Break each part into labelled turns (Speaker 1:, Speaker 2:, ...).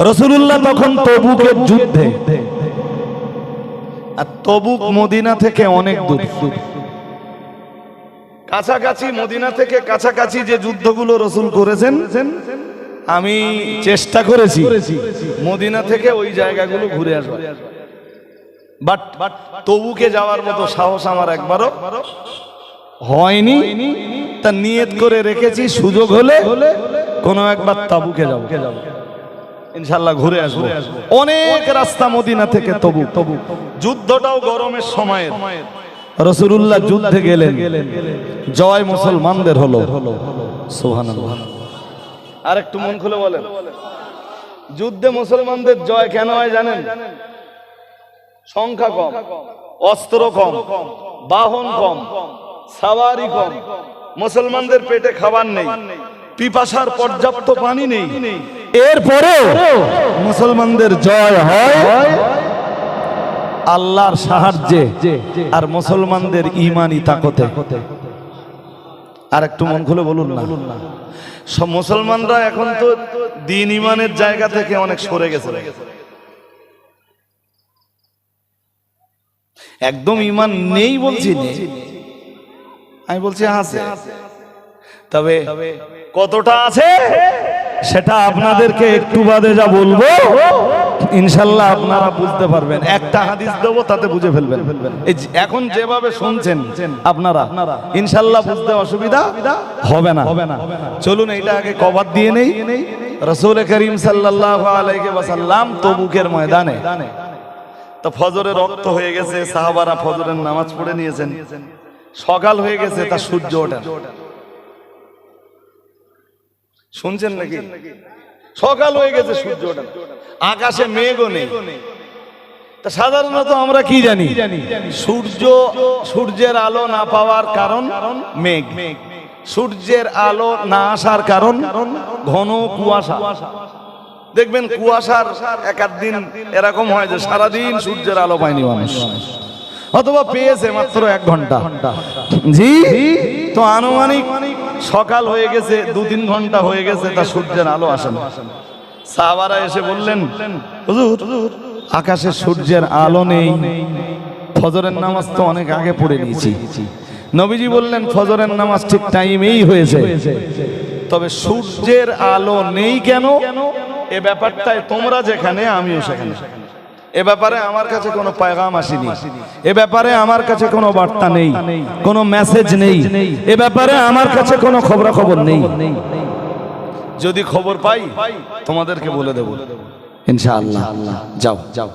Speaker 1: রসুল্লাহ তখন তবুকের যুদ্ধে। আর তবুক মদিনা থেকে অনেক দূর। কাছাকাছি মদিনা থেকে কাছাকাছি যে যুদ্ধগুলো রসুল করেছেন, আমি চেষ্টা করেছি মদিনা থেকে ওই জায়গাগুলো ঘুরে আসব বাট তবুকে যাওয়ার মতো সাহস আমার একবারও হয়নি। তা নিয়ত করে রেখেছি, সুযোগ হলে কোনো একবার তাবুকে যাব। ইনশাল্লাহ ঘুরে আসব। অনেক রাস্তা মদিনা থেকে তবু। তবু যুদ্ধটাও গরমের সময়ের। রসুল্লাহ যুদ্ধে গেলেন। জয় মুসলমানদের হলো। সুবহানাল্লাহ। আর একটু মন খুলে বলেন। যুদ্ধে মুসলমানদের জয় কেন হয় জানেন? সংখ্যা কম অস্ত্র কম বাহন কম সাওয়ারি কম। মুসলমানদের পেটে খাবার নেই পিপাসার পর্যাপ্ত পানি নেই। এরপরে মুসলমানদের জয় হয় আল্লাহর সাহায্যে আর মুসলমানদের ইমানি তাকতে। আর একটু মন খুলে বলুন না। সব মুসলমানরা এখন তো দিন ইমানের জায়গা থেকে অনেক সরে গেছে। একদম ইমান নেই বলছি আমি বলছি আছে। তবে কতটা আছে? সেটা আপনাদেরকে একটু বাদে যা বলব, ইনশাল্লাহ আপনারা বুঝতে পারবেন। একটা হাদিস দেবো, তাতে বুঝে ফেলবেন। এখন যেভাবে শুনছেন আপনারা, ইনশাল্লাহ বুঝতে অসুবিধা হবে না। চলুন এটা আগে কভার দিয়ে নেই। রসুল করিম সাল্লাহ ওয়াসাল্লাম তবুকের ময়দানে। তো ফজরে রক্ত হয়ে গেছে, সাহাবারা ফজরের নামাজ পড়ে নিয়েছেন। সকাল হয়ে গেছে, তা সূর্য ওঠে না। শুনছেন নাকি? সকাল হয়ে গেছে সূর্য ওঠে। আকাশে মেঘও নেই। সাধারণত আমরা কি জানি? সূর্য সূর্যের আলো না পাওয়ার কারণ মেঘ। সূর্যের আলো না আসার কারণ ঘন কুয়াশা। দেখবেন কুয়াশার এক দিন এরকম হয় যে সারাদিন সূর্যের আলো পায়নি মানুষ। অথবা পেয়েছে মাত্র এক ঘণ্টা। জি? তো আনুমানিক সকাল হয়ে গেছে দু তিন ঘণ্টা হয়ে গেছে, তা সূর্যের আলো আসে না। সাহাবারা এসে বললেন, হুজুর, আকাশে সূর্যের আলো নেই। ফজরের নামাজ তো অনেক আগে পড়ে নিয়েছি। নবীজি বললেন, ফজরের নামাজ ঠিক টাইমেই হয়েছে। তবে সূর্যের আলো নেই কেন? এ ব্যাপারটাই তোমরা যেখানে, আমিও সেখানে। এ ব্যাপারে আমার কাছে কোনো পায়গাম আসেনি। এ ব্যাপারে আমার কাছে কোনো বার্তা নেই, কোনো মেসেজ নেই। এ ব্যাপারে আমার কাছে কোনো খবরাখবর নেই। যদি খবর পাই, তোমাদেরকে বলে দেব। ইনশাআল্লাহ। যাও যাও।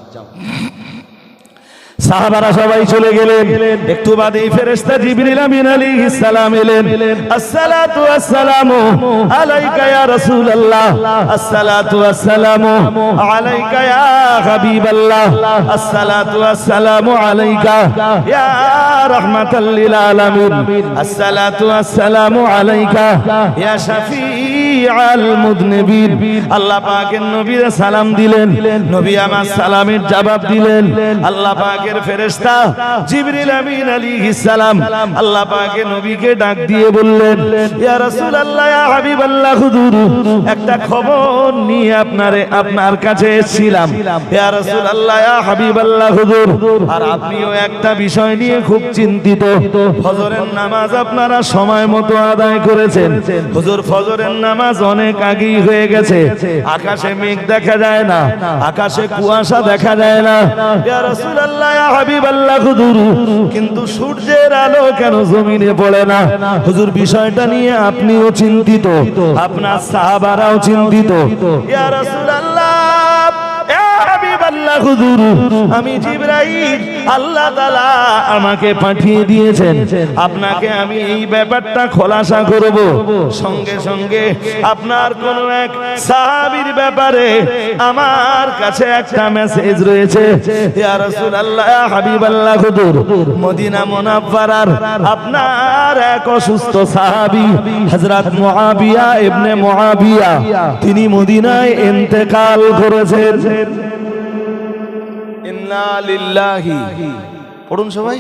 Speaker 1: সাহাবারা সবাই চলে গেলেন। একটু বাদেই ফেরেশতা জিবরিল আমিন আলাইহিস সালাম এলেন। আসসালাতু আসসালামু আলাইকা ইয়া রাসূলুল্লাহ। আসসালাতু আসসালামু আলাইকা ইয়া হাবিবাল্লাহ। আসসালাতু আসসালামু আলাইকা ইয়া রাহমাতাল লিল আলামিন। আসসালাতু আসসালামু আলাইকা ইয়া শাফিআল মুদনিবিন। আল্লাহ পাকের নবীর সালাম দিলেন। নবী আমার সালামের জবাব দিলেন। আল্লাহ পাকের ফেরেশতা জিবরিল আমিন আলাইহিস সালাম আল্লাহ পাকের নবীকে ডাক দিয়ে বললেন, ইয়া ইয়া হুজুর, একটা খবর নিয়ে আপনারে, আপনার কাছে এসেছিলাম। ইয়া ইয়া হুজুর, আর আপনিও একটা বিষয় নিয়ে খুব চিন্তিত। ফজরের নামাজ আপনারা সময় মতো আদায় করেছেন। হুজুর, ফজরের নামাজ অনেক আগেই হয়ে গেছে। আকাশে মেঘ দেখা যায় না, আকাশে কুয়াশা দেখা যায় না। ইয়া হাবিবাল্লাহ কিন্তু সূর্যের আলো কেন জমিনে পড়ে না? হুজুর, বিষয়টা নিয়ে আপনিও চিন্তিত। আপনার সাহাবারাও চিন্তিত। ইয়া রাসূলুল্লাহ হুজুর, আমি আল্লাহ তাআলা আমাকে পাঠিয়ে দিয়েছেন। আপনাকে আমি এই ব্যাপারটা খোলাসা করব। সঙ্গে সঙ্গে আপনার কোন এক সাহাবীর ব্যাপারে আমার কাছে একটা মেসেজ রয়েছে। ইয়া রাসূলুল্লাহ, ইয়া হাবিবাল্লাহ হুজুর, মদিনা মুনাফফারার আপনার এক অসুস্থ সাহাবী, হযরত মুআবিয়া ইবনে মুআবিয়া, তিনি মদিনায় ইন্তেকাল করেছেন। পড়ুন সবাই।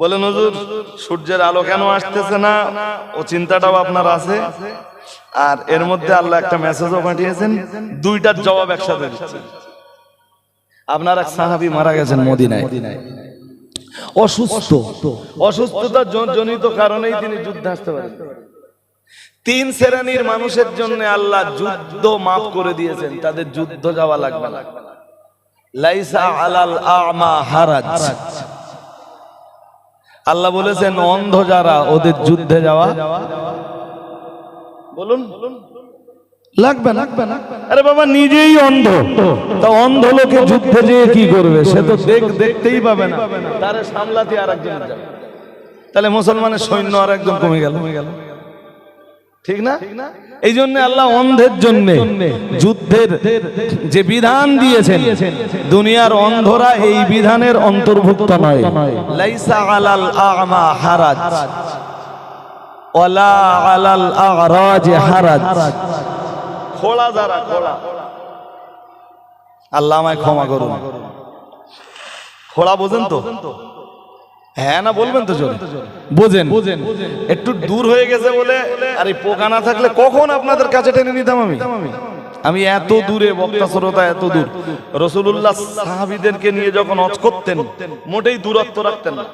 Speaker 1: বলেন সূর্যের আলো কেন আসতেছে না? ও চিন্তাটাও আপনার আছে? আর এর মধ্যে আল্লাহ একটা মেসেজও পাঠিয়েছেন, দুইটার জবাব একসাথে আপনার এক সাহাবি মারা গেছেন মদিনায়। অসুস্থ। অসুস্থতার জন- জনিত কারণেই তিনি যুদ্ধে আসতে পারেন। তিন শ্রেণির মানুষের জন্য আল্লাহ যুদ্ধ মাফ করে দিয়েছেন, তাদের যুদ্ধ যাওয়া লাগবে না। লাইসা আলাল আমা হারাজ। আল্লাহ বলেছেন, অন্ধ যারা, ওদের যুদ্ধে যাওয়া। বলুন বলুন। লাগবে লাগবে আরে বাবা, নিজেই অন্ধ। তা অন্ধ লোকে যুদ্ধে যেয়ে কি করবে? সে তো দেখ, দেখতেই পাবে না। সামলাতে আর একজন তাহলে মুসলমানের সৈন্য আর একজন কমে গেল। কমে গেল ঠিক না? এই জন্য আল্লাহ অন্ধের জন্য যুদ্ধের যে বিধান দিয়েছেন, দুনিয়ার অন্ধরা এই বিধানের অন্তর্ভুক্ত নয়। হারাজ। খোলা যারা খোলা। আল্লাহ আমায় ক্ষমা করুন। খোলা বোঝেন তো? হ্যাঁ না বলবেন তো জোরে। বোঝেন। বোঝেন। একটু দূর হয়ে গেছে বলে আর এই পোকা না থাকলে কখন আপনাদের কাছে টেনে নিতাম আমি? আমি? এত দূরে বক্তা শ্রোতা এত দূর। রসুল্লাহ সাহাবিদেরকে নিয়ে যখন অজ করতেন মোটেই দূরত্ব রাখতেন না।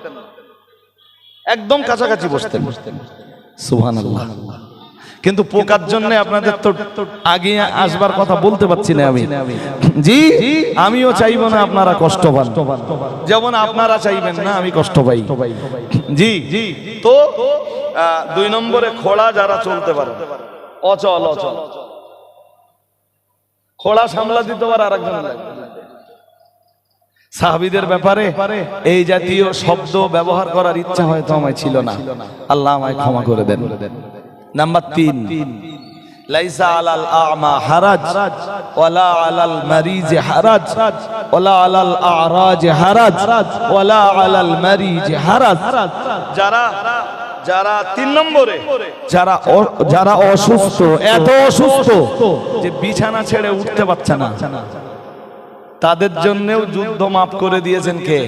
Speaker 1: একদম কাছাকাছি বসতেন। সুহান কিন্তু পোকার জন্য আপনাদের তো আগে আসবার কথা বলতে পারছি না আমি। জি আমিও চাইব না আপনারা কষ্ট পান। যেমন আপনারা চাইবেন না আমি কষ্ট পাই। জি জি তো দুই নম্বরে খোড়া যারা চলতে পারে। অচল অচল। খোড়া সামলা দিতে পারে আর একজন সাহাবিদের ব্যাপারে এই জাতীয় শব্দ ব্যবহার করার ইচ্ছা হয়তো আমায় ছিল না। আল্লাহ আমায় ক্ষমা করে দেন। নাম্বার তিন লাইসা আলাল আমা হারাজ ওয়ালা আলাল মারিজ হারাজ ওয়ালা আলাল আরাজ হারাজ ওয়ালা আলাল মারিজ হারাজ যারা যারা তিন নম্বরে যারা যারা অসুস্থ এত অসুস্থ যে বিছানা ছেড়ে উঠতে পারছে না। তাদের জন্যও যুদ্ধ মাফ করে দিয়েছেন কে?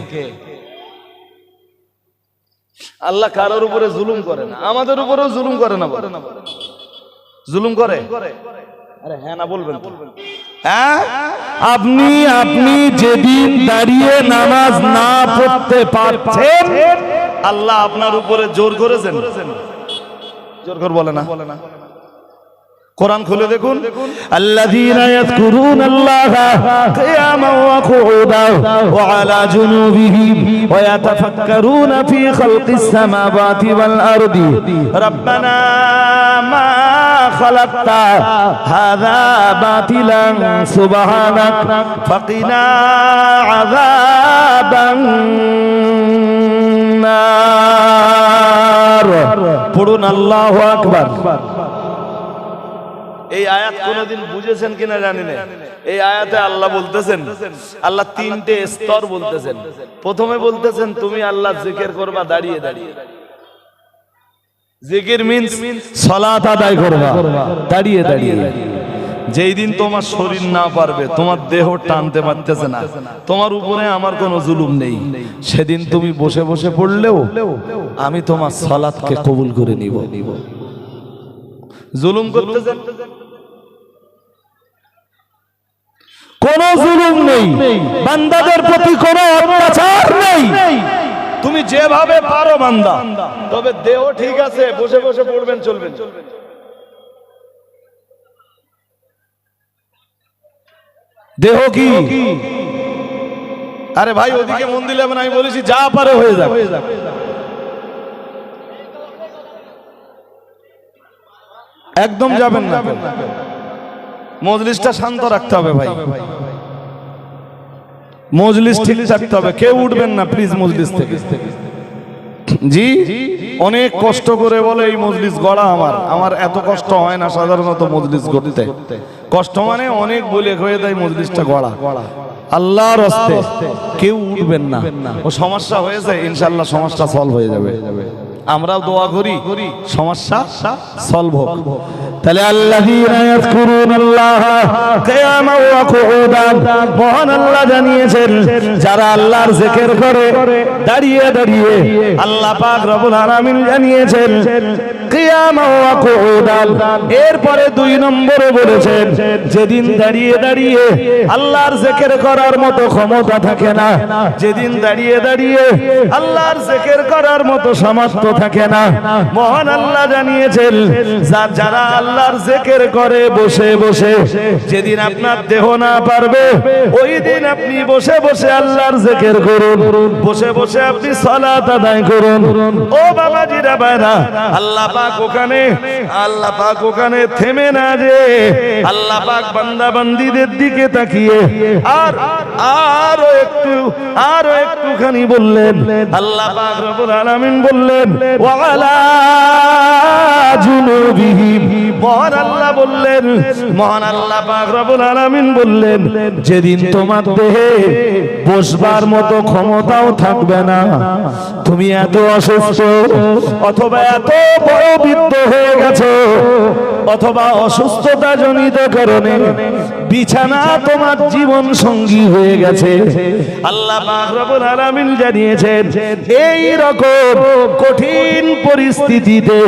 Speaker 1: আল্লাহ কারোর উপরে জুলুম করে না। আমাদের উপরেও জুলুম করে না জুলুম করে? আরে হ্যাঁ না বলবেন হ্যাঁ? আপনি আপনি যেদিন দাঁড়িয়ে নামাজ না পড়তে পারছেন আল্লাহ আপনার উপরে জোর করেছেন। জোর করে বলে না। বলে না। কোরআন খুলে দেখুন। আল্লাযীনা ইয়াযকুরুনাল্লাহা কিয়ামান ওয়া কুউদান ওয়া আলা জুনুবিহিম ওয়া ইয়াতাফাক্কারুনা ফি খালকিস সামাওয়াতি ওয়াল আরদি। রাব্বানা মা খালাকতা হাযা বাতিলান সুবহানাক ফাকিনা আযাবান নার। পড়ুন আল্লাহু আকবার। এই আয়াত কোনদিন বুঝেছেন কিনা জানি না। এই আয়াতে আল্লাহ বলতেছেন, আল্লাহ তিনটে স্তর বলতেছেন। প্রথমে বলতেছেন, তুমি আল্লাহ জিকির করবা, দাঁড়িয়ে দাঁড়িয়ে। জিকির মিন্স সালাত আদায় করবা, দাঁড়িয়ে দাঁড়িয়ে। যেই দিন তোমার শরীর না পারবে, তোমার দেহ টানতে পারতেছে না, তোমার উপরে আমার কোনো জুলুম নেই। সেদিন তুমি বসে বসে পড়লেও আমি তোমার সালাতকে কবুল করে নিব। জুলুম করতেছেন? কোন জুলুম নেই। বান্দাদের প্রতি কোনো অত্যাচার নেই। তুমি যেভাবে পারো বান্দা তবে দেহ ঠিক আছে বসে বসে পড়বেন চলবেন। দেহ কি? আরে ভাই ওদিকে মন দিলে আমি বলেছি যা পারে হয়ে যাবে। একদম যাবেন না। মজলিসটা শান্ত রাখতে হবে ভাই। মজলিস ঠিক রাখতে হবে। কেউ উঠবেন না প্লিজ মজলিস থেকে। জি? অনেক কষ্ট করে বলে এই মজলিস গড়া আমার। আমার এত কষ্ট হয় না সাধারণত মজলিস গড়তে। কষ্ট মানে অনেক বলে হয়ে দেয় মজলিসটা গড়া। আল্লাহর হস্তে কেউ উঠবেন না। ও সমস্যা হয়েছে ইনশাল্লাহ সমস্যা সলভ হয়ে যাবে। আমরাও দোয়া করি সমস্যা সলভ হোক। তাহলে আল্লাযীনা ইয়াযকুরুনাল্লাহ কিয়ামান ওয়া কুউদান মহান আল্লাহ জানিয়েছেন যারা আল্লাহর জিকির করে দাঁড়িয়ে দাঁড়িয়ে আল্লাহ পাক রব্বুল আলামিন জানিয়েছেন এরপরে দুই নম্বরে বলেছেন, যেদিন দাঁড়িয়ে দাঁড়িয়ে আল্লাহর জিকির করার মতো ক্ষমতা থাকে না, যেদিন দাঁড়িয়ে দাঁড়িয়ে আল্লাহর জিকির করার মতো সামর্থ্য থাকে না। মহান আল্লাহ জানিয়েছেন যারা আল্লাহর জিকির করে বসে বসে, যেদিন আপনার দেহ না পারবে, ওই দিন আপনি বসে বসে আল্লাহর জিকির করুন। বসে বসে আপনি সালাত আদায় করুন। ও বাবাজিরা বাইরা আল্লাহ পাক ওখানে, আল্লাহ পাক ওখানে থেমে না যে, আল্লাহ পাক বান্দা বান্দিদের দিকে তাকিয়ে, আর একটু একটুখানি বললেন, আল্লাহ পাক রব্বুল আলামিন বললেন, ওয়ালা মহান আল্লাহ বললেন, মহান আল্লাহ পাক রব্বুল আলামিন বললেন, যেদিন তোমার দেহে বসবার মতো ক্ষমতাও থাকবে না, তুমি এত অসুস্থ, অথবা এত বড় বৃদ্ধ হয়ে গেছো। অথবা অসুস্থতা জনিত কারণে বিছানা তোমার জীবন সঙ্গী হয়ে গেছে। আল্লাহ জানিয়েছেন, এই রকম কঠিন পরিস্থিতিতে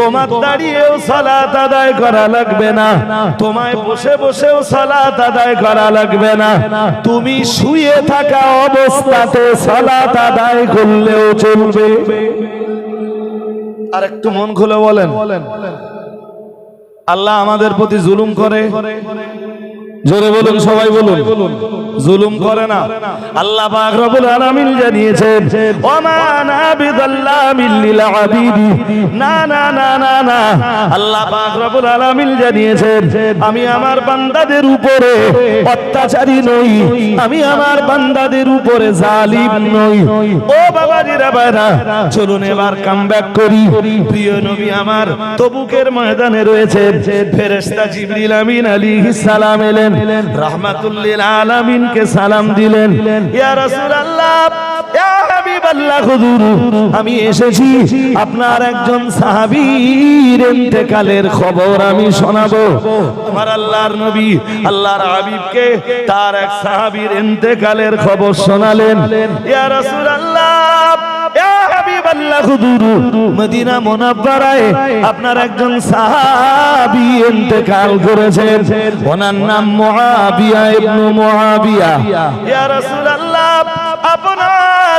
Speaker 1: তোমার দাঁড়িয়েও সালাত আদায় করা লাগবে না। তোমায় বসে বসেও সালাত আদায় করা লাগবে না। তুমি শুয়ে থাকা অবস্থাতে সালাত আদায় করলেও চলবে। আর একটু মন খুলে বলেন। আল্লাহ আমাদের প্রতি জুলুম করে। জোরে বলুন সবাই বলুন। জুলুম করে না। আল্লাহ পাক রব্বুল আলামিন জানিয়েছেন, ওমা নাবিদাল্লামিল লিল আবিদি না না না না না। আল্লাহ পাক রব্বুল আলামিন জানিয়েছেন, আমি আমার বান্দাদের উপরে অত্যাচারী নই। আমি আমার বান্দাদের উপরে জালিম নই। ও বাবা বাবাজিরা বাবা চলুন এবার কামব্যাক করি। প্রিয় নবী আমার, তবুকের ময়দানে রয়েছে ফেরেশতা জিবরিল আমিন আলাইহিস সালাম এলেন। রাহমাতুল্লিল আলামিনকে সালাম দিলেন। ইয়া রাসূলুল্লাহ আমি এসেছি আপনার একজন সাহাবীর ইন্তেকালের খবর আমি শোনাবো। আমার আল্লাহর নবী, আল্লাহর হাবিবকে তার এক সাহাবীর ইন্তেকালের খবর শোনালেন। ইয়া রাসূলুল্লাহ আপনার একজন সাহাবী ইন্তেকাল করেছেন। ওনার নাম আপনার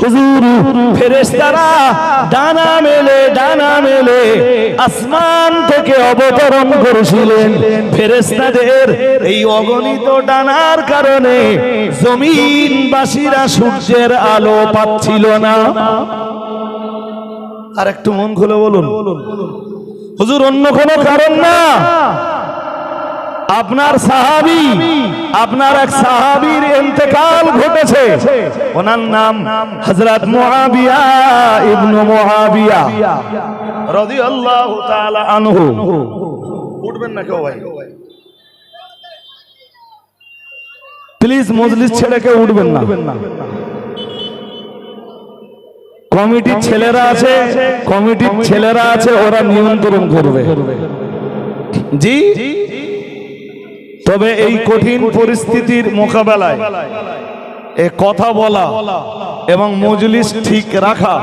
Speaker 1: হুজুর, ফেরেশতারা ডানা মেলে ডানা মেলে আসমান থেকে অবতরণ করেছিলেন। ফেরেশতাদের এই অগণিত ডানার কারণে জমিনবাসীরা সূর্যের আলো পাচ্ছিল না। আর একটু মন খুলে বলুন। হুজুর, অন্য কোনো কারণ না? আপনার সাহাবি, আপনার এক সাহাবীর ইন্তেকাল ঘটেছে। ওনার নাম হযরত মুআবিয়া ইবনে মুআবিয়া রাদিয়াল্লাহু তাআলা আনহু। উঠবেন না কেউ ভাই। প্লিজ মজলিস ছেড়ে কেউ উঠবেন না। কমিটির ছেলেরা আছে, কমিটির ছেলেরা আছে, ওরা নিয়ন্ত্রণ করবে। জি? তবে এই কঠিন পরিস্থিতির মোকাবেলায় এ কথা বলা এবং মজলিস ঠিক রাখা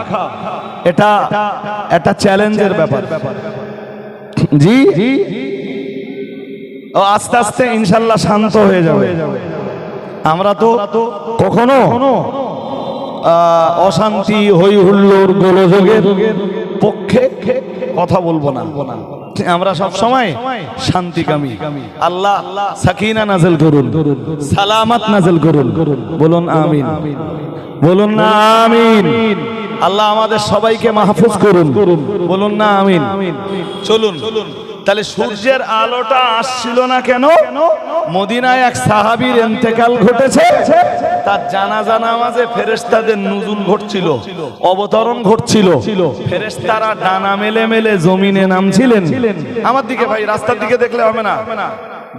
Speaker 1: এটা একটা চ্যালেঞ্জের ব্যাপার। জি? ও আস্তে আস্তে ইনশাল্লাহ শান্ত হয়ে যাবে। আমরা তো কখনো অশান্তি হই হুল্লোর গোলযোগের পক্ষে কথা বলব না। আমরা সব সময় শান্তিকামী। আল্লাহ সাকিনা নাজেল করুন সালামত নাজেল করুন বলুন আমিন। বলুন না আমিন। আল্লাহ আমাদের সবাইকে মাহফুজ করুন বলুন না আমিন। চলুন। তাহলে সূর্যের আলোটা আসছিল না কেন? মদিনায় এক সাহাবীর এন্তেকাল ঘটেছে। তার জানাজা নামাজে ফেরেশতাদের নুজুল ঘটছিল, অবতরণ ঘটছিল। ফেরেশতারা ডানা মেলে মেলে জমিনে নামছিলেন। আমার দিকে ভাই, রাস্তার দিকে দেখলে হবে না।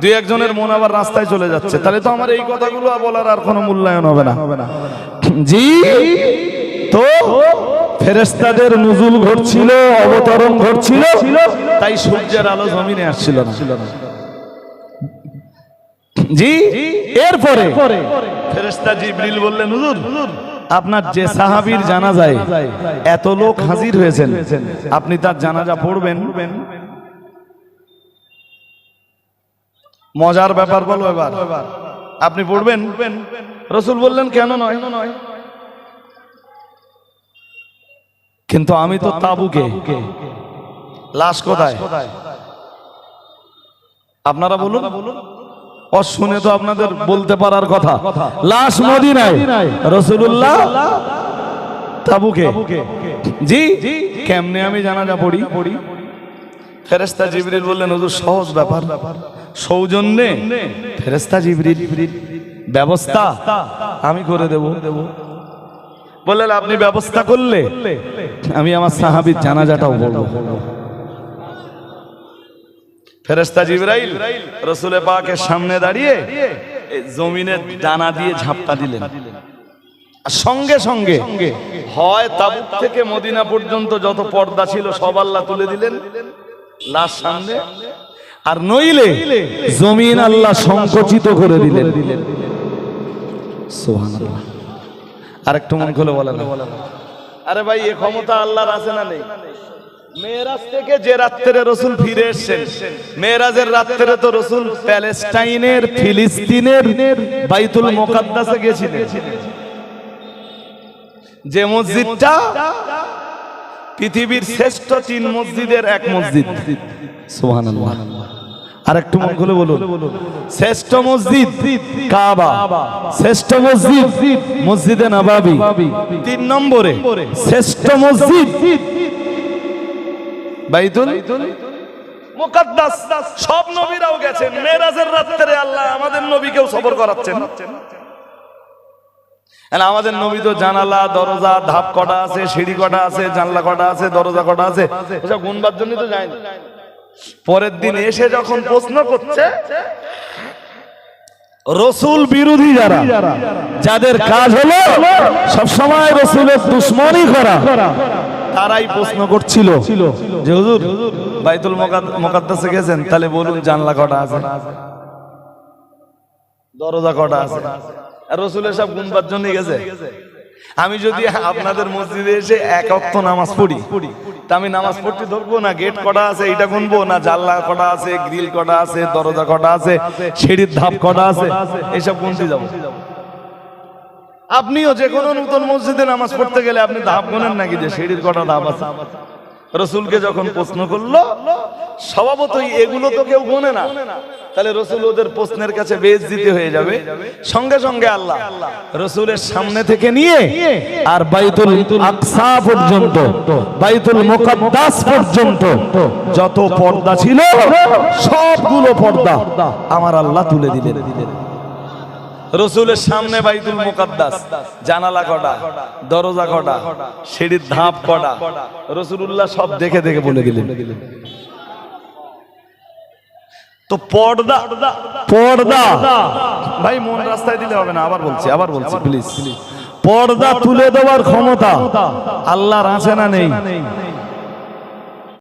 Speaker 1: দুই একজনের মন আবার রাস্তায় চলে যাচ্ছে। তাহলে তো আমার এই কথাগুলো বলার আর কোনো মূল্যায়ন হবে না। জি, তো ফেরেস্তাদের নুজুল ঘটছিল অবতরণ ঘটছিল তাই সূর্যের আলো জমিনে আসছিল না। জি এরপরে ফেরেস্তা জিবরিল বললেন হুজুর আপনার যে সাহাবীর জানাজায় এত লোক হাজির হয়েছেন আপনি তার জানাজা পড়বেন। মজার ব্যাপার বলো এবার। আপনি পড়বেন? রসুল বললেন কেন নয়? নয়? কিন্তু আমি তো তাবুকে। লাশ কোথায়? আপনারা বলুন। শুনে তো আপনাদের বলতে পারার কথা। লাশ মদিনায়। রসুল্লাহ তাবুকে। জি কেমনে আমি জানাজা পড়ি? পড়ি। ফেরেস্তা জিবরিল বললেন হুজুর সহজ ব্যাপার। সৌজন্যে ফেরেস্তা জিবরিল ব্যবস্থা আমি করে দেব। বললেন, আপনি ব্যবস্থা করলে আমি আমার সাহাবীর জানাজাটাও বলব। ফেরেস্তা জিবরাইল রসুলে পাকের সামনে দাঁড়িয়ে এই জমিনে ডানা দিয়ে ঝাপটা দিলেন। সঙ্গে সঙ্গে হয় তাবুক থেকে মদিনা পর্যন্ত যত পর্দা ছিল, সব আল্লাহ তুলে দিলেন লাশ সামনে। আর নইলে জমিন আল্লাহ সংকুচিত করে দিলেন। সুবহানাল্লাহ। আর একটু মন খুলে বলেন। আরে ভাই এ ক্ষমতা আল্লাহর আছে না নেই? মেয়েরাজ থেকে যে রাত্রে রসুল ফিরে এসেছেন মেয়েরাজের রাত্রে তো রসুল প্যালেস্টাইনের ফিলিস্তিনের বাইতুল মোকাদ্দাসে গেছিলেন। যে মসজিদটা পৃথিবীর শ্রেষ্ঠ তিন মসজিদের এক মসজিদ। সুবহানাল্লাহ। আর একটু মন খুলে বলুন। শ্রেষ্ঠ মসজিদ কাবা। শ্রেষ্ঠ মসজিদ মসজিদে নবাবি। তিন নম্বরে। শ্রেষ্ঠ মসজিদ। বাইতুল মুকাদ্দাস। সব নবীরাও গেছেন। মেরাজের রাত্রে আল্লাহ আমাদের নবীকেও সফর করাচ্ছেন। আমাদের নবী তো জানালা দরজা ধাপ কটা আছে সিঁড়ি কটা আছে জানলা কটা আছে দরজা কটা আছে। এসব গুনবার জন্য তো যায় না পরের দিন এসে যখন প্রশ্ন করছে রসুল বিরোধী যারা যাদের কাজ হলো সব সময় রসুলের দুশ্মনই করা তারাই প্রশ্ন করছিল যে হুজুর বাইতুল মোকাদ- মোকাদ্দাসে গেছেন তাহলে বলুন জানলা কটা আছে? দরজা কটা আছে? আর রসুলের সব গুনবার জন্য গেছে। আমি যদি আপনাদের মসজিদে এসে এক অক্ত নামাজ পড়ি আমি নামাজ পড়তে ধরবো না, গেট কটা আছে এটা গুনবো না, জানলা কটা আছে, গ্রিল কটা আছে, দরজা কটা আছে, সিঁড়ির ধাপ কটা আছে এসব গুনতে যাব। আপনিও যে কোনো নতুন মসজিদে নামাজ পড়তে গেলে আপনি ধাপ গুনেন নাকি যে সিঁড়ির কটা ধাপ আছে? রসুলকে যখন প্রশ্ন করল, স্বভাবতই এগুলো তো কেউ গোনে না। তাহলে রসুল ওদের প্রশ্নের কাছে বেশ দিতে হয়ে যাবে। সঙ্গে সঙ্গে আল্লাহ রসুলের সামনে থেকে নিয়ে আর বাইতুল আকসা পর্যন্ত, বাইতুল মুকাদ্দাস পর্যন্ত যত পর্দা ছিল, সবগুলো পর্দা আমার আল্লাহ তুলে দিলেন। রসুলের সামনে বাইতুল মুকাদ্দাস জানালা কটা দরজা কটা সিঁড়ির ধাপ কটা রসুল্লাহ সব দেখে দেখে বলে দিলেন। তো পর্দা পর্দা। ভাই মন রাস্তায় দিলে হবে না আবার বলছি আবার বলছি প্লিজ পর্দা তুলে দেওয়ার ক্ষমতা আল্লাহর আছে না নেই?